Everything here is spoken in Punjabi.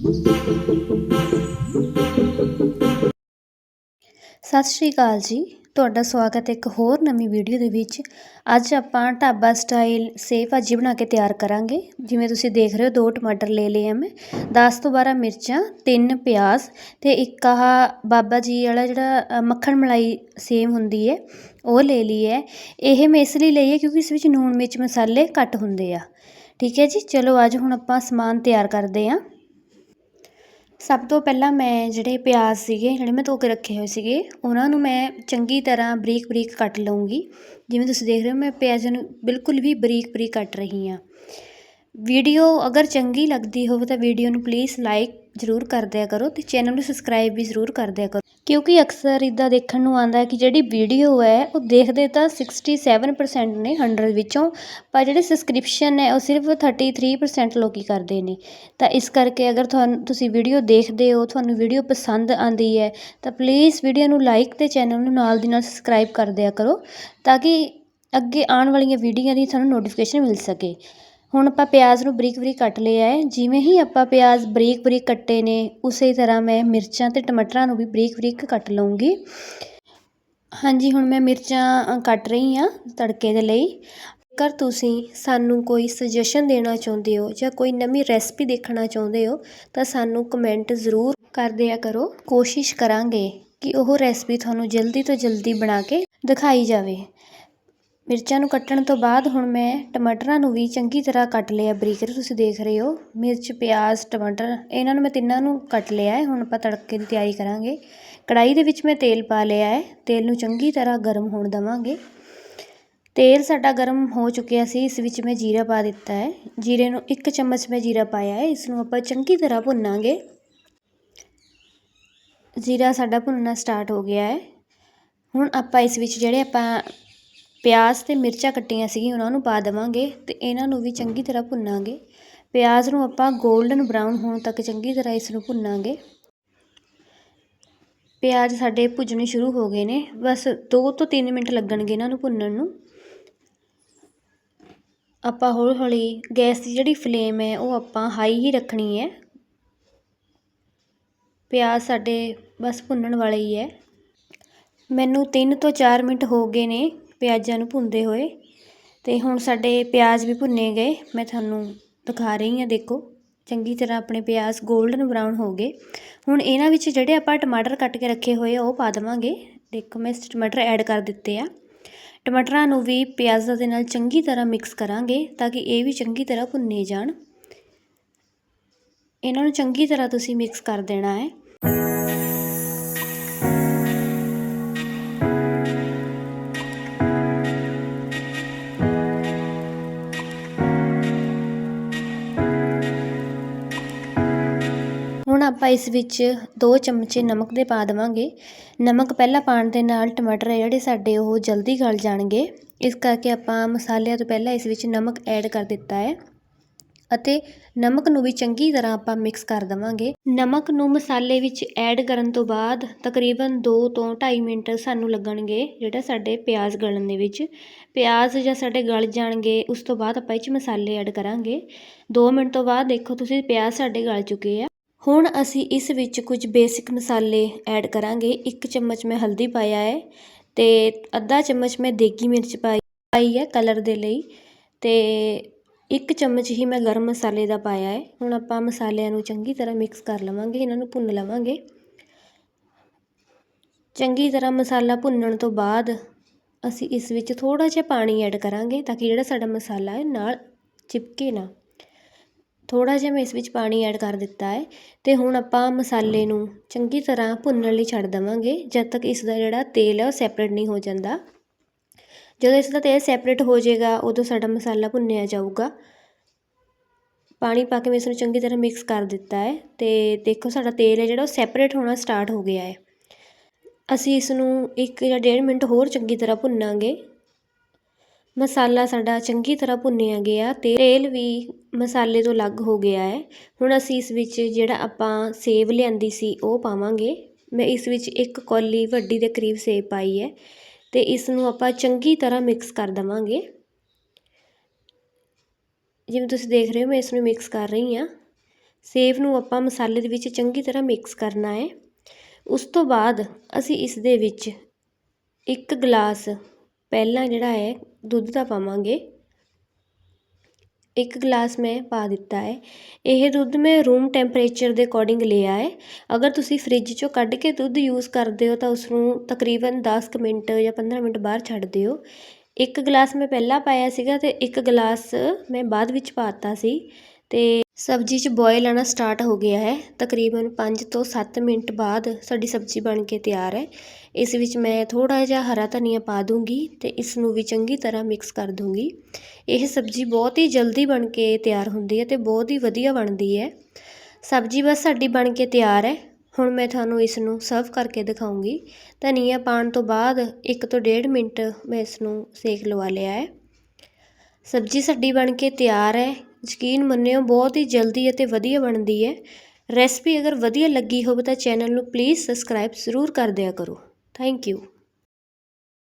ਸਤਿ ਸ਼੍ਰੀ ਅਕਾਲ ਜੀ। ਤੁਹਾਡਾ ਸਵਾਗਤ ਹੈ ਇੱਕ ਹੋਰ ਨਵੀਂ ਵੀਡੀਓ ਦੇ ਵਿੱਚ। ਅੱਜ ਆਪਾਂ ਢਾਬਾ ਸਟਾਈਲ ਸੇਵ ਭਾਜੀ ਬਣਾ ਕੇ ਤਿਆਰ ਕਰਾਂਗੇ। ਜਿਵੇਂ ਤੁਸੀਂ ਦੇਖ ਰਹੇ ਹੋ, ਦੋ ਟਮਾਟਰ ਲੈ ਲਏ ਆ ਮੈਂ। 10 ਤੋਂ 12 ਮਿਰਚਾਂ, ਤਿੰਨ ਪਿਆਜ਼ ਤੇ ਇੱਕ ਆਹ ਬਾਬਾ ਜੀ ਵਾਲਾ ਜਿਹੜਾ ਮੱਖਣ ਮਲਾਈ ਸੇਮ ਹੁੰਦੀ ਹੈ, ਉਹ ਲੈ ਲਈ ਹੈ। ਇਹ ਮੈਂ ਇਸ ਲਈ ਲਈ ਹੈ ਕਿਉਂਕਿ ਇਸ ਵਿੱਚ ਨੂਣ ਮਿਰਚ ਮਸਾਲੇ ਘੱਟ ਹੁੰਦੇ ਆ। ਠੀਕ ਹੈ ਜੀ, ਚਲੋ ਅੱਜ ਹੁਣ ਆਪਾਂ ਸਮਾਨ ਤਿਆਰ ਕਰਦੇ ਹਾਂ। ਸਭ ਤੋਂ ਪਹਿਲਾਂ ਮੈਂ ਜਿਹੜੇ ਪਿਆਜ਼ ਸੀਗੇ, ਜਿਹੜੇ ਮੈਂ ਧੋ ਕੇ ਰੱਖੇ ਹੋਏ ਸੀਗੇ, ਉਹਨਾਂ ਨੂੰ ਮੈਂ ਚੰਗੀ ਤਰ੍ਹਾਂ ਬਰੀਕ ਬਰੀਕ ਕੱਟ ਲਊਂਗੀ। ਜਿਵੇਂ ਤੁਸੀਂ ਦੇਖ ਰਹੇ ਹੋ, ਮੈਂ ਪਿਆਜ਼ਾਂ ਨੂੰ ਬਿਲਕੁਲ ਵੀ ਬਰੀਕ ਬਰੀਕ ਕੱਟ ਰਹੀ ਹਾਂ। ਵੀਡੀਓ ਅਗਰ ਚੰਗੀ ਲੱਗਦੀ ਹੋਵੇ ਤਾਂ ਵੀਡੀਓ ਨੂੰ ਪਲੀਜ਼ ਲਾਈਕ ਜ਼ਰੂਰ ਕਰ ਦਿਆ ਕਰੋ ਤੇ ਚੈਨਲ ਨੂੰ ਸਬਸਕ੍ਰਾਈਬ ਵੀ ਜ਼ਰੂਰ ਕਰ ਦਿਆ ਕਰੋ। ਕਿਉਂਕਿ ਅਕਸਰ ਇਦਾਂ ਦੇਖਣ ਨੂੰ ਆਉਂਦਾ ਕਿ ਜਿਹੜੀ ਵੀਡੀਓ ਹੈ, ਉਹ ਦੇਖਦੇ ਤਾਂ 67% ਨੇ 100 ਵਿੱਚੋਂ, ਪਰ ਜਿਹੜੇ ਸਬਸਕ੍ਰਿਪਸ਼ਨ ਹੈ, ਉਹ ਸਿਰਫ 33% ਲੋਕੀ ਕਰਦੇ ਨੇ। ਤਾਂ ਇਸ ਕਰਕੇ ਅਗਰ ਤੁਹਾਨੂੰ, ਤੁਸੀਂ ਵੀਡੀਓ ਦੇਖਦੇ ਹੋ, ਤੁਹਾਨੂੰ ਵੀਡੀਓ ਪਸੰਦ ਆਂਦੀ ਹੈ, ਤਾਂ ਪਲੀਜ਼ ਵੀਡੀਓ ਨੂੰ ਲਾਈਕ ਤੇ ਚੈਨਲ ਨੂੰ ਨਾਲ ਦੀ ਨਾਲ ਸਬਸਕ੍ਰਾਈਬ ਕਰ ਦਿਆ ਕਰੋ, ਤਾਂ ਕਿ ਅੱਗੇ ਆਉਣ ਵਾਲੀਆਂ ਵੀਡੀਓ ਦੀ ਤੁਹਾਨੂੰ ਨੋਟੀਫਿਕੇਸ਼ਨ ਮਿਲ ਸਕੇ। ਹੁਣ ਆਪਾਂ ਪਿਆਜ਼ ਨੂੰ ਬਰੀਕ ਬਰੀਕ ਕੱਟ ਲਿਆ ਹੈ। ਜਿਵੇਂ ਹੀ ਆਪਾਂ ਪਿਆਜ਼ ਬਰੀਕ ਬਰੀਕ ਕੱਟੇ ਨੇ, ਉਸੇ ਤਰ੍ਹਾਂ ਮੈਂ ਮਿਰਚਾਂ ਅਤੇ ਟਮਾਟਰਾਂ ਨੂੰ ਵੀ ਬਰੀਕ ਬਰੀਕ ਕੱਟ ਲਵਾਂਗੀ ਹਾਂਜੀ, ਹੁਣ ਮੈਂ ਮਿਰਚਾਂ ਕੱਟ ਰਹੀ ਹਾਂ ਤੜਕੇ ਦੇ ਲਈ। ਜੇਕਰ ਤੁਸੀਂ ਸਾਨੂੰ ਕੋਈ ਸੁਜੈਸ਼ਨ ਦੇਣਾ ਚਾਹੁੰਦੇ ਹੋ ਜਾਂ ਕੋਈ ਨਵੀਂ ਰੈਸਪੀ ਦੇਖਣਾ ਚਾਹੁੰਦੇ ਹੋ, ਤਾਂ ਸਾਨੂੰ ਕਮੈਂਟ ਜ਼ਰੂਰ ਕਰ ਦਿਆ ਕਰੋ। ਕੋਸ਼ਿਸ਼ ਕਰਾਂਗੇ ਕਿ ਉਹ ਰੈਸਪੀ ਤੁਹਾਨੂੰ ਜਲਦੀ ਤੋਂ ਜਲਦੀ ਬਣਾ ਕੇ ਦਿਖਾਈ ਜਾਵੇ। ਮਿਰਚਾਂ ਨੂੰ ਕੱਟਣ ਤੋਂ ਬਾਅਦ ਹੁਣ ਮੈਂ ਟਮਾਟਰਾਂ ਨੂੰ ਵੀ ਚੰਗੀ ਤਰ੍ਹਾਂ ਕੱਟ ਲਿਆ। ਬਰੀਕ ਤੁਸੀਂ ਦੇਖ ਰਹੇ ਹੋ, ਮਿਰਚ, ਪਿਆਜ਼, ਟਮਾਟਰ, ਇਹਨਾਂ ਨੂੰ ਮੈਂ ਤਿੰਨਾਂ ਨੂੰ ਕੱਟ ਲਿਆ ਹੈ। ਹੁਣ ਆਪਾਂ ਤੜਕੇ ਦੀ ਤਿਆਰੀ ਕਰਾਂਗੇ। ਕੜਾਈ ਦੇ ਵਿੱਚ ਮੈਂ ਤੇਲ ਪਾ ਲਿਆ ਹੈ। ਤੇਲ ਨੂੰ ਚੰਗੀ ਤਰ੍ਹਾਂ ਗਰਮ ਹੋਣ ਦੇਵਾਂਗੇ। ਤੇਲ ਸਾਡਾ ਗਰਮ ਹੋ ਚੁੱਕਿਆ ਸੀ, ਇਸ ਵਿੱਚ ਮੈਂ ਜੀਰਾ ਪਾ ਦਿੱਤਾ ਹੈ। ਜੀਰੇ ਨੂੰ ਇੱਕ ਚਮਚ ਮੈਂ ਜੀਰਾ ਪਾਇਆ ਹੈ। ਇਸ ਨੂੰ ਆਪਾਂ ਚੰਗੀ ਤਰ੍ਹਾਂ ਭੁੰਨਾਂਗੇ। ਜੀਰਾ ਸਾਡਾ ਭੁੰਨਣਾ ਸਟਾਰਟ ਹੋ ਗਿਆ ਹੈ। ਹੁਣ ਆਪਾਂ ਇਸ ਵਿੱਚ ਜਿਹੜੇ ਆਪਾਂ ਪਿਆਜ਼ ਅਤੇ ਮਿਰਚਾਂ ਕੱਟੀਆਂ ਸੀ ਉਹਨਾਂ ਨੂੰ ਪਾ ਦੇਵਾਂਗੇ ਅਤੇ ਇਹਨਾਂ ਨੂੰ ਵੀ ਚੰਗੀ ਤਰ੍ਹਾਂ ਭੁੰਨਾਂਗੇ। ਪਿਆਜ਼ ਨੂੰ ਆਪਾਂ ਗੋਲਡਨ ਬਰਾਊਨ ਹੋਣ ਤੱਕ ਚੰਗੀ ਤਰ੍ਹਾਂ ਇਸ ਨੂੰ ਭੁੰਨਾਂਗੇ। ਪਿਆਜ਼ ਸਾਡੇ ਭੁੱਜਣੇ ਸ਼ੁਰੂ ਹੋ ਗਏ ਨੇ, ਬਸ 2 ਤੋਂ 3 ਮਿੰਟ ਲੱਗਣਗੇ ਇਹਨਾਂ ਨੂੰ ਭੁੰਨਣ ਨੂੰ। ਆਪਾਂ ਹੌਲੀ ਹੌਲੀ, ਗੈਸ ਦੀ ਜਿਹੜੀ ਫਲੇਮ ਹੈ, ਉਹ ਆਪਾਂ ਹਾਈ ਹੀ ਰੱਖਣੀ ਹੈ। ਪਿਆਜ਼ ਸਾਡੇ ਬਸ ਭੁੰਨਣ ਵਾਲੇ ਹੀ ਹੈ। ਮੈਨੂੰ 3 ਤੋਂ 4 ਮਿੰਟ ਹੋ ਗਏ ਨੇ ਪਿਆਜ਼ਾਂ ਨੂੰ ਭੁੰਨਦੇ ਹੋਏ ਅਤੇ ਹੁਣ ਸਾਡੇ ਪਿਆਜ਼ ਵੀ ਭੁੰਨੇ ਗਏ। ਮੈਂ ਤੁਹਾਨੂੰ ਦਿਖਾ ਰਹੀ ਹਾਂ, ਦੇਖੋ। ਚੰਗੀ ਤਰ੍ਹਾਂ ਆਪਣੇ ਪਿਆਜ਼ 골ਡਨ ਬਰਾਊਨ ਹੋ ਗਏ। ਹੁਣ ਇਹਨਾਂ ਵਿੱਚ ਜਿਹੜੇ ਆਪਾਂ ਟਮਾਟਰ ਕੱਟ ਕੇ ਰੱਖੇ ਹੋਏ ਆ, ਉਹ ਪਾ ਦੇਵਾਂਗੇ। ਦੇਖੋ, ਮੈਂ ਟਮਾਟਰ ਐਡ ਕਰ ਦਿੱਤੇ ਆ। ਟਮਾਟਰਾਂ ਨੂੰ ਵੀ ਪਿਆਜ਼ਾਂ ਦੇ ਨਾਲ ਚੰਗੀ ਤਰ੍ਹਾਂ ਮਿਕਸ ਕਰਾਂਗੇ ਤਾਂ ਕਿ ਇਹ ਵੀ ਚੰਗੀ ਤਰ੍ਹਾਂ ਭੁੰਨੇ ਜਾਣ। ਇਹਨਾਂ ਨੂੰ ਚੰਗੀ ਤਰ੍ਹਾਂ ਤੁਸੀਂ ਮਿਕਸ ਕਰ ਦੇਣਾ ਹੈ। ਆਪਾਂ ਇਸ ਵਿੱਚ 2 ਚਮਚੇ ਨਮਕ ਦੇ ਪਾ ਦੇਵਾਂਗੇ। ਨਮਕ ਪਹਿਲਾਂ ਪਾਣ ਦੇ ਨਾਲ ਟਮਾਟਰ ਜਿਹੜੇ ਸਾਡੇ ਉਹ ਜਲਦੀ ਗਲ ਜਾਣਗੇ। ਇਸ ਕਰਕੇ ਆਪਾਂ ਮਸਾਲਿਆਂ ਤੋਂ ਪਹਿਲਾਂ ਇਸ ਵਿੱਚ ਨਮਕ ਐਡ ਕਰ ਦਿੱਤਾ ਹੈ। ਅਤੇ ਨਮਕ ਨੂੰ ਵੀ ਚੰਗੀ ਤਰ੍ਹਾਂ ਆਪਾਂ ਮਿਕਸ ਕਰ ਦੇਵਾਂਗੇ। ਨਮਕ ਨੂੰ ਮਸਾਲੇ ਵਿੱਚ ਐਡ ਕਰਨ ਤੋਂ ਬਾਅਦ ਤਕਰੀਬਨ 2 ਤੋਂ 2.5 ਮਿੰਟ ਸਾਨੂੰ ਲੱਗਣਗੇ ਜਿਹੜਾ ਸਾਡੇ ਪਿਆਜ਼ ਗਲਣ ਦੇ ਵਿੱਚ। ਪਿਆਜ਼ ਜਾਂ ਸਾਡੇ ਗਲ ਜਾਣਗੇ, ਉਸ ਤੋਂ ਬਾਅਦ ਆਪਾਂ ਇਹ 'ਚ ਮਸਾਲੇ ਐਡ ਕਰਾਂਗੇ। 2 ਮਿੰਟ ਤੋਂ ਬਾਅਦ ਦੇਖੋ ਤੁਸੀਂ ਪਿਆਜ਼ ਸਾਡੇ ਗਲ ਚੁੱਕੇ ਆ। ਹੁਣ ਅਸੀਂ ਇਸ ਵਿੱਚ ਕੁਝ ਬੇਸਿਕ ਮਸਾਲੇ ਐਡ ਕਰਾਂਗੇ। ਇੱਕ ਚਮਚ ਮੈਂ ਹਲਦੀ ਪਾਇਆ ਹੈ ਅਤੇ ਅੱਧਾ ਚਮਚ ਮੈਂ ਦੇਗੀ ਮਿਰਚ ਪਾਈ ਪਾਈ ਹੈ ਕਲਰ ਦੇ ਲਈ ਅਤੇ ਇੱਕ ਚਮਚ ਹੀ ਮੈਂ ਗਰਮ ਮਸਾਲੇ ਦਾ ਪਾਇਆ ਹੈ। ਹੁਣ ਆਪਾਂ ਮਸਾਲਿਆਂ ਨੂੰ ਚੰਗੀ ਤਰ੍ਹਾਂ ਮਿਕਸ ਕਰ ਲਵਾਂਗੇ, ਇਹਨਾਂ ਨੂੰ ਭੁੰਨ ਲਵਾਂਗੇ। ਚੰਗੀ ਤਰ੍ਹਾਂ ਮਸਾਲਾ ਭੁੰਨਣ ਤੋਂ ਬਾਅਦ ਅਸੀਂ ਇਸ ਵਿੱਚ ਥੋੜ੍ਹਾ ਜਿਹਾ ਪਾਣੀ ਐਡ ਕਰਾਂਗੇ ਤਾਂ ਕਿ ਜਿਹੜਾ ਸਾਡਾ ਮਸਾਲਾ ਹੈ ਨਾਲ ਚਿਪਕੇ ਨਾ। ਥੋੜ੍ਹਾ ਜਿਹਾ ਮੈਂ ਇਸ ਵਿੱਚ ਪਾਣੀ ਐਡ ਕਰ ਦਿੱਤਾ ਹੈ ਅਤੇ ਹੁਣ ਆਪਾਂ ਮਸਾਲੇ ਨੂੰ ਚੰਗੀ ਤਰ੍ਹਾਂ ਭੁੰਨਣ ਲਈ ਛੱਡ ਦੇਵਾਂਗੇ। ਜਦ ਤੱਕ ਇਸ ਦਾ ਜਿਹੜਾ ਤੇਲ ਹੈ ਉਹ ਸੈਪਰੇਟ ਨਹੀਂ ਹੋ ਜਾਂਦਾ। ਜਦੋਂ ਇਸ ਦਾ ਤੇਲ ਸੈਪਰੇਟ ਹੋ ਜਾਏਗਾ, ਉਦੋਂ ਸਾਡਾ ਮਸਾਲਾ ਭੁੰਨਿਆ ਜਾਊਗਾ। ਪਾਣੀ ਪਾ ਕੇ ਮੈਂ ਇਸ ਨੂੰ ਚੰਗੀ ਤਰ੍ਹਾਂ ਮਿਕਸ ਕਰ ਦਿੱਤਾ ਹੈ ਅਤੇ ਦੇਖੋ ਸਾਡਾ ਤੇਲ ਹੈ ਜਿਹੜਾ ਉਹ ਸੈਪਰੇਟ ਹੋਣਾ ਸਟਾਰਟ ਹੋ ਗਿਆ ਹੈ। ਅਸੀਂ ਇਸ ਨੂੰ 1 ਜਾਂ ਡੇਢ ਮਿੰਟ ਹੋਰ ਚੰਗੀ ਤਰ੍ਹਾਂ ਭੁੰਨਾਂਗੇ। ਮਸਾਲਾ ਸਾਡਾ ਚੰਗੀ ਤਰ੍ਹਾਂ ਭੁੰਨਿਆ ਗਿਆ ਅਤੇ ਤੇਲ ਵੀ ਮਸਾਲੇ ਤੋਂ ਅਲੱਗ ਹੋ ਗਿਆ ਹੈ। ਹੁਣ ਅਸੀਂ ਇਸ ਵਿੱਚ ਜਿਹੜਾ ਆਪਾਂ ਸੇਬ ਲਿਆਂਦੀ ਸੀ ਉਹ ਪਾਵਾਂਗੇ। ਮੈਂ ਇਸ ਵਿੱਚ ਇੱਕ ਕੌਲੀ ਵੱਡੀ ਦੇ ਕਰੀਬ ਸੇਬ ਪਾਈ ਹੈ ਅਤੇ ਇਸ ਨੂੰ ਆਪਾਂ ਚੰਗੀ ਤਰ੍ਹਾਂ ਮਿਕਸ ਕਰ ਦੇਵਾਂਗੇ। ਜਿਵੇਂ ਤੁਸੀਂ ਦੇਖ ਰਹੇ ਹੋ, ਮੈਂ ਇਸ ਨੂੰ ਮਿਕਸ ਕਰ ਰਹੀ ਹਾਂ। ਸੇਬ ਨੂੰ ਆਪਾਂ ਮਸਾਲੇ ਦੇ ਵਿੱਚ ਚੰਗੀ ਤਰ੍ਹਾਂ ਮਿਕਸ ਕਰਨਾ ਹੈ। ਉਸ ਤੋਂ ਬਾਅਦ ਅਸੀਂ ਇਸ ਦੇ ਵਿੱਚ ਇੱਕ ਗਲਾਸ ਪਹਿਲਾਂ ਜਿਹੜਾ ਹੈ ਦੁੱਧ ਦਾ ਪਾਵਾਂਗੇ। ਇੱਕ ਗਲਾਸ ਮੈਂ ਪਾ ਦਿੱਤਾ ਹੈ। ਇਹ ਦੁੱਧ ਮੈਂ ਰੂਮ ਟੈਂਪਰੇਚਰ ਦੇ ਅਕੋਰਡਿੰਗ ਲਿਆ ਹੈ। ਅਗਰ ਤੁਸੀਂ ਫਰਿੱਜ ਚੋਂ ਕੱਢ ਕੇ ਦੁੱਧ ਯੂਜ਼ ਕਰਦੇ ਹੋ ਤਾਂ ਉਸਨੂੰ ਤਕਰੀਬਨ ਦਸ ਕੁ ਮਿੰਟ ਜਾਂ 15 ਮਿੰਟ ਬਾਹਰ ਛੱਡ ਦਿਓ। ਇੱਕ ਗਲਾਸ ਮੈਂ ਪਹਿਲਾਂ ਪਾਇਆ ਸੀਗਾ ਅਤੇ ਇੱਕ ਗਲਾਸ ਮੈਂ ਬਾਅਦ ਵਿੱਚ ਪਾਤਾ ਸੀ ਅਤੇ ਸਬਜ਼ੀ 'ਚ ਬੋਇਲ ਆਉਣਾ ਸਟਾਰਟ ਹੋ ਗਿਆ ਹੈ। ਤਕਰੀਬਨ 5 ਤੋਂ 7 ਮਿੰਟ ਬਾਅਦ ਸਾਡੀ ਸਬਜ਼ੀ ਬਣ ਕੇ ਤਿਆਰ ਹੈ। ਇਸ ਵਿੱਚ ਮੈਂ ਥੋੜਾ ਜਿਹਾ ਹਰਾ ਧਨੀਆ ਪਾ ਦੂੰਗੀ ਤੇ ਇਸ ਨੂੰ ਵੀ ਚੰਗੀ ਤਰ੍ਹਾਂ ਮਿਕਸ ਕਰ ਦੂੰਗੀ। ਇਹ ਸਬਜ਼ੀ ਬਹੁਤ ਹੀ ਜਲਦੀ ਬਣ ਕੇ ਤਿਆਰ ਹੁੰਦੀ ਹੈ ਤੇ ਬਹੁਤ ਹੀ ਵਧੀਆ ਬਣਦੀ ਹੈ। ਸਬਜ਼ੀ ਬਸ ਸਾਡੀ ਬਣ ਕੇ ਤਿਆਰ ਹੈ। ਹੁਣ ਮੈਂ ਤੁਹਾਨੂੰ ਇਸ ਨੂੰ ਸਰਵ ਕਰਕੇ ਦਿਖਾਉਂਗੀ। ਧਨੀਆ ਪਾਣ ਤੋਂ ਬਾਅਦ 1 ਤੋਂ 1.5 ਮਿੰਟ ਮੈਂ ਇਸ ਨੂੰ ਸੇਕ ਲਵਾ ਲਿਆ ਹੈ। ਸਬਜ਼ੀ ਸਾਡੀ ਬਣ ਕੇ ਤਿਆਰ ਹੈ। ਯਕੀਨ ਮੰਨਿਓ, ਬਹੁਤ ਹੀ ਜਲਦੀ ਅਤੇ ਵਧੀਆ ਬਣਦੀ ਹੈ। ਰੈਸਪੀ ਅਗਰ ਵਧੀਆ ਲੱਗੀ ਹੋਵੇ ਤਾਂ ਚੈਨਲ ਨੂੰ ਪਲੀਜ਼ ਸਬਸਕ੍ਰਾਈਬ ਜ਼ਰੂਰ ਕਰ ਦਿਆ ਕਰੋ। Thank you.